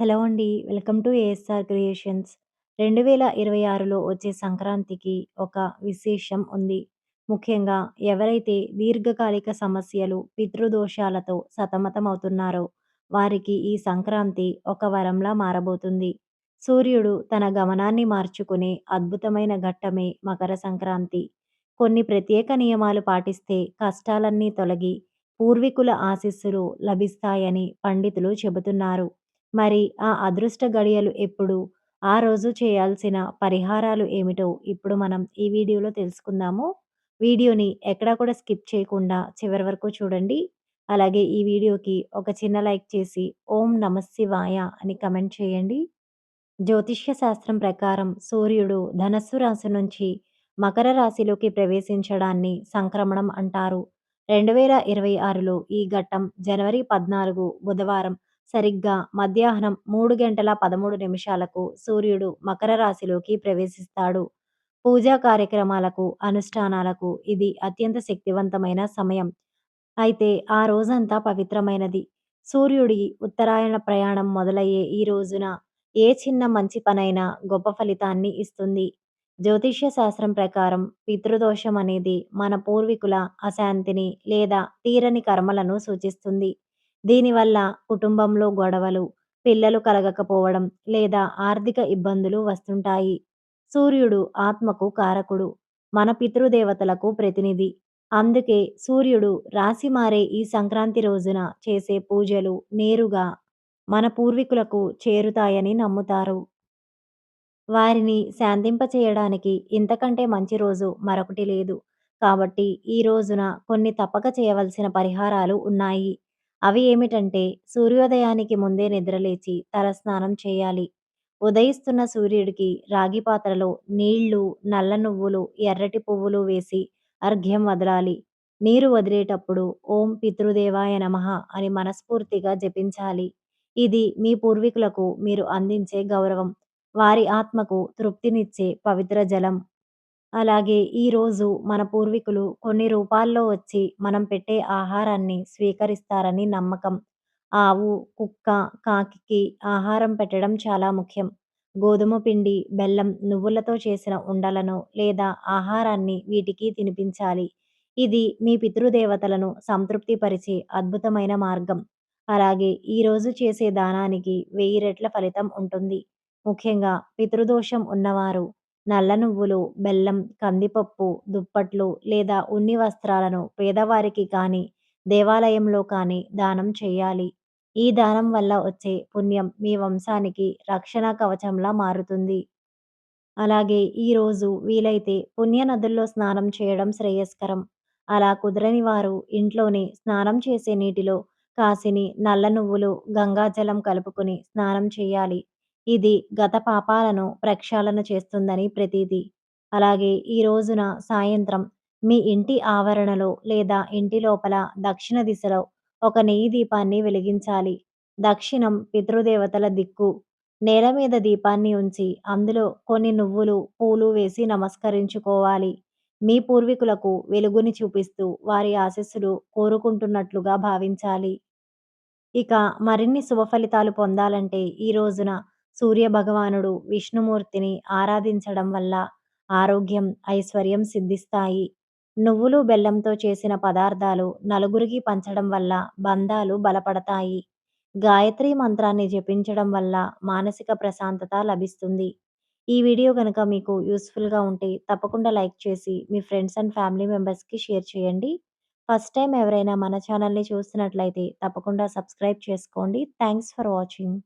Hello అండి. Welcome to A S R creations. 2026లో వచ్చే సంక్రాంతికి ఒక విశేషం ఉంది. ముఖ్యంగా ఎవరైతే దీర్ఘకాలిక సమస్యలు, పితృదోషాలతో సతమతమవుతున్నారో వారికి ఈ సంక్రాంతి ఒక వరంలా మారబోతుంది. సూర్యుడు తన గమనాన్ని మార్చుకునే అద్భుతమైన ఘట్టమే మకర సంక్రాంతి. కొన్ని ప్రత్యేక నియమాలు పాటిస్తే కష్టాలన్నీ తొలగి పూర్వీకుల ఆశీస్సులు లభిస్తాయని పండితులు చెబుతున్నారు. మరి ఆ అదృష్ట గడియలు ఎప్పుడు? ఆ రోజు చేయాల్సిన పరిహారాలు ఏమిటో ఇప్పుడు మనం ఈ వీడియోలో తెలుసుకుందాము. వీడియోని ఎక్కడా కూడా స్కిప్ చేయకుండా చివరి వరకు చూడండి. అలాగే ఈ వీడియోకి ఒక చిన్న లైక్ చేసి ఓం నమఃశివాయ అని కమెంట్ చేయండి. జ్యోతిష్య శాస్త్రం ప్రకారం సూర్యుడు ధనస్సు రాశి నుంచి మకర రాశిలోకి ప్రవేశించడాన్ని సంక్రమణం అంటారు. 2026లో ఈ ఘట్టం జనవరి 14 బుధవారం సరిగ్గా మధ్యాహ్నం మూడు గంటల 13 నిమిషాలకు సూర్యుడు మకర రాశిలోకి ప్రవేశిస్తాడు. పూజా కార్యక్రమాలకు, అనుష్ఠానాలకు ఇది అత్యంత శక్తివంతమైన సమయం. అయితే ఆ రోజంతా పవిత్రమైనది. సూర్యుడి ఉత్తరాయణ ప్రయాణం మొదలయ్యే ఈ రోజున ఏ చిన్న మంచి పనైనా గొప్ప ఫలితాన్ని ఇస్తుంది. జ్యోతిష్య శాస్త్రం ప్రకారం పితృదోషం అనేది మన పూర్వీకుల అశాంతిని లేదా తీరని కర్మలను సూచిస్తుంది. దీనివల్ల కుటుంబంలో గొడవలు, పిల్లలు కలగకపోవడం లేదా ఆర్థిక ఇబ్బందులు వస్తుంటాయి. సూర్యుడు ఆత్మకు కారకుడు. మన పితృదేవతలకు ప్రతినిధి. అందుకే సూర్యుడు రాశి మారే ఈ సంక్రాంతి రోజున చేసే పూజలు నేరుగా మన పూర్వీకులకు చేరుతాయని నమ్ముతారు. వారిని శాంతింపచేయడానికి ఇంతకంటే మంచి రోజు మరొకటి లేదు. కాబట్టి ఈ రోజున కొన్ని తప్పక చేయవలసిన పరిహారాలు ఉన్నాయి. అవి ఏమిటంటే సూర్యోదయానికి ముందే నిద్రలేచి తలస్నానం చేయాలి. ఉదయిస్తున్న సూర్యుడికి రాగి పాత్రలో నీళ్ళు, నల్ల నువ్వులు, ఎర్రటి పువ్వులు వేసి అర్ఘ్యం వదలాలి. నీరు వదిలేటప్పుడు ఓం పితృదేవాయ నమః అని మనస్ఫూర్తిగా జపించాలి. ఇది మీ పూర్వీకులకు మీరు అందించే గౌరవం. వారి ఆత్మకు తృప్తినిచ్చే పవిత్ర జలం. అలాగే ఈ రోజు మన పూర్వీకులు కొన్ని రూపాల్లో వచ్చి మనం పెట్టే ఆహారాన్ని స్వీకరిస్తారని నమ్మకం. ఆవు, కుక్క, కాకికి ఆహారం పెట్టడం చాలా ముఖ్యం. గోధుమ పిండి, బెల్లం, నువ్వులతో చేసిన ఉండలను లేదా ఆహారాన్ని వీటికి తినిపించాలి. ఇది మీ పితృదేవతలను సంతృప్తిపరిచే అద్భుతమైన మార్గం. అలాగే ఈరోజు చేసే దానానికి వెయ్యి రెట్ల ఫలితం ఉంటుంది. ముఖ్యంగా పితృదోషం ఉన్నవారు నల్ల నువ్వులు, బెల్లం, కందిపప్పు, దుప్పట్లు లేదా ఉన్ని వస్త్రాలను పేదవారికి కానీ, దేవాలయంలో కానీ దానం చేయాలి. ఈ దానం వల్ల వచ్చే పుణ్యం మీ వంశానికి రక్షణ కవచంలా మారుతుంది. అలాగే ఈ రోజు వీలైతే పుణ్య నదుల్లో స్నానం చేయడం శ్రేయస్కరం. అలా కుదరని వారు ఇంట్లోనే స్నానం చేసే నీటిలో కాసిని నల్ల నువ్వులు, గంగాజలం కలుపుకొని స్నానం చేయాలి. ఇది గత పాపాలను ప్రక్షాళన చేస్తుందని ప్రతీది అలాగే ఈ రోజున సాయంత్రం మీ ఇంటి ఆవరణలో లేదా ఇంటి లోపల దక్షిణ దిశలో ఒక నెయ్యి దీపాన్ని వెలిగించాలి. దక్షిణం పితృదేవతల దిక్కు. నేల మీద దీపాన్ని ఉంచి అందులో కొన్ని నువ్వులు, పూలు వేసి నమస్కరించుకోవాలి. మీ పూర్వీకులకు వెలుగుని చూపిస్తూ వారి ఆశస్సులు కోరుకుంటున్నట్లుగా భావించాలి. ఇక మరిన్ని శుభ ఫలితాలు పొందాలంటే ఈ రోజున సూర్య భగవానుడు, విష్ణుమూర్తిని ఆరాధించడం వల్ల ఆరోగ్యం, ఐశ్వర్యం సిద్ధిస్తాయి. నువ్వులు, బెల్లంతో చేసిన పదార్థాలు నలుగురికి పంచడం వల్ల బంధాలు బలపడతాయి. గాయత్రి మంత్రాన్ని జపించడం వల్ల మానసిక ప్రశాంతత లభిస్తుంది. ఈ వీడియో కనుక మీకు యూస్ఫుల్గా ఉంటే తప్పకుండా లైక్ చేసి మీ ఫ్రెండ్స్ అండ్ ఫ్యామిలీ మెంబర్స్‌కి షేర్ చేయండి. ఫస్ట్ టైం ఎవరైనా మన ఛానల్‌ని చూస్తున్నట్లయితే తప్పకుండా సబ్స్క్రైబ్ చేసుకోండి. Thanks for watching.